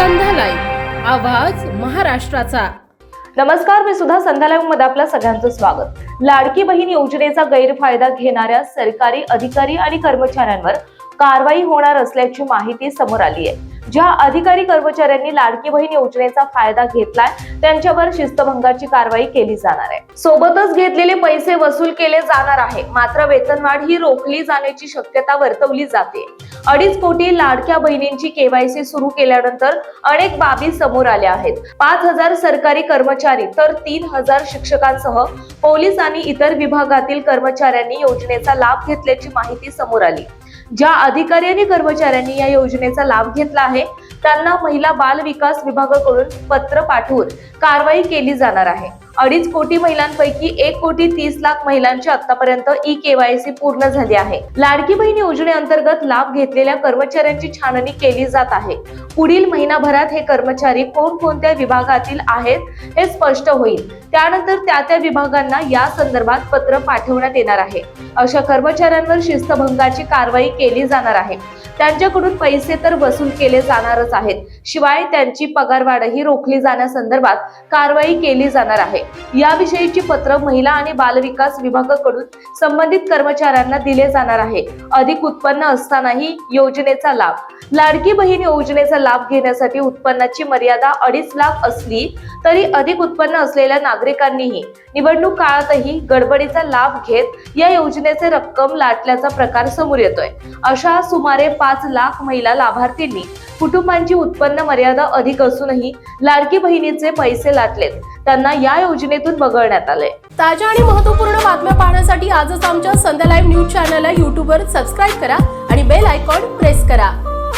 आवाज महाराष्ट्राचा. नमस्कार मी सुद्धा संध्यालाईव्हमध्ये आपल्या सगळ्यांचं स्वागत. लाडकी बहीण योजनेचा गैरफायदा घेणाऱ्या सरकारी अधिकारी आणि कर्मचाऱ्यांवर कारवाई होणार असल्याची माहिती समोर आली आहे. ज्या अधिकारी कर्मचाऱ्यांनी लाडकी बहीण योजनेचा फायदा घेतलाय त्यांच्यावर शिस्तभंगाची कारवाई केली जाणार आहे. सोबतच घेतलेले पैसे वसूल केले जाणार आहे. मात्र वेतनवाढ ही रोखली जाण्याची शक्यता वर्तवली जाते. अडीच कोटी लाडक्या बहिणींची केवायसी सुरू केल्यानंतर अनेक बाबी समोर आल्या आहेत. पाच हजार सरकारी कर्मचारी तर तीन हजार शिक्षकांसह पोलीस आणि इतर विभागातील कर्मचाऱ्यांनी योजनेचा लाभ घेतल्याची माहिती समोर आली. ज्या अधिकारी आणि कर्मचाऱ्यांनी या योजनेचा लाभ घेतला आहे त्यांना महिला बाल विकास विभागाकडून पत्र पाठवून कारवाई केली जाणार आहे. अडीच कोटी महिलांपैकी एक कोटी तीस लाख महिलांची आतापर्यंत ई केवायसी पूर्ण झाली आहे. लाडकी बहीण योजनेअंतर्गत लाभ घेतलेल्या कर्मचाऱ्यांची छाननी केली जात आहे. पुढील महिनाभरात हे कर्मचारी कोणकोणत्या विभागातील आहेत हे स्पष्ट होईल. त्यानंतर त्या त्या विभागांना या संदर्भात पत्र पाठवण्यात येणार आहे. अशा कर्मचाऱ्यांवर शिस्तभंगाची कारवाई केली जाणार आहे. त्यांच्याकडून पैसे तर वसूल केले जाणारच आहेत. शिवाय त्यांची पगारवाढही रोखली जाण्यासंदर्भात कारवाई केली जाणार आहे. याविषयीची पत्र महिला आणि बालविकास विभागाकडून संबंधित कर्मचाऱ्यांना दिले जाणार आहे. अधिक उत्पन्न असतानाही योजनेचा लाभ. लाडकी बहीण योजनेचा लाभ घेण्यासाठी उत्पन्नाची मर्यादा अडीच लाख असली तरी अधिक उत्पन्न असलेल्या नागरिकांनीही निवडणूक काळातही गडबडीचा लाभ घेत या योजनेचे रक्कम लाटल्याचा प्रकार समोर येतोय. अशा सुमारे पाच लाख महिला लाभार्थींनी कुटुंबांची उत्पन्न मर्यादा अधिक असूनही लाडकी बहिणीचे पैसे लाटलेत. त्यांना या योजनेतून वगळण्यात आले ताज्या आणि महत्त्वपूर्ण बातम्या पाहण्यासाठी आजच आमच्या संध्या लाईव्ह न्यूज चॅनलला यूट्यूबवर सबस्क्राईब करा आणि बेल आयकॉन प्रेस करा.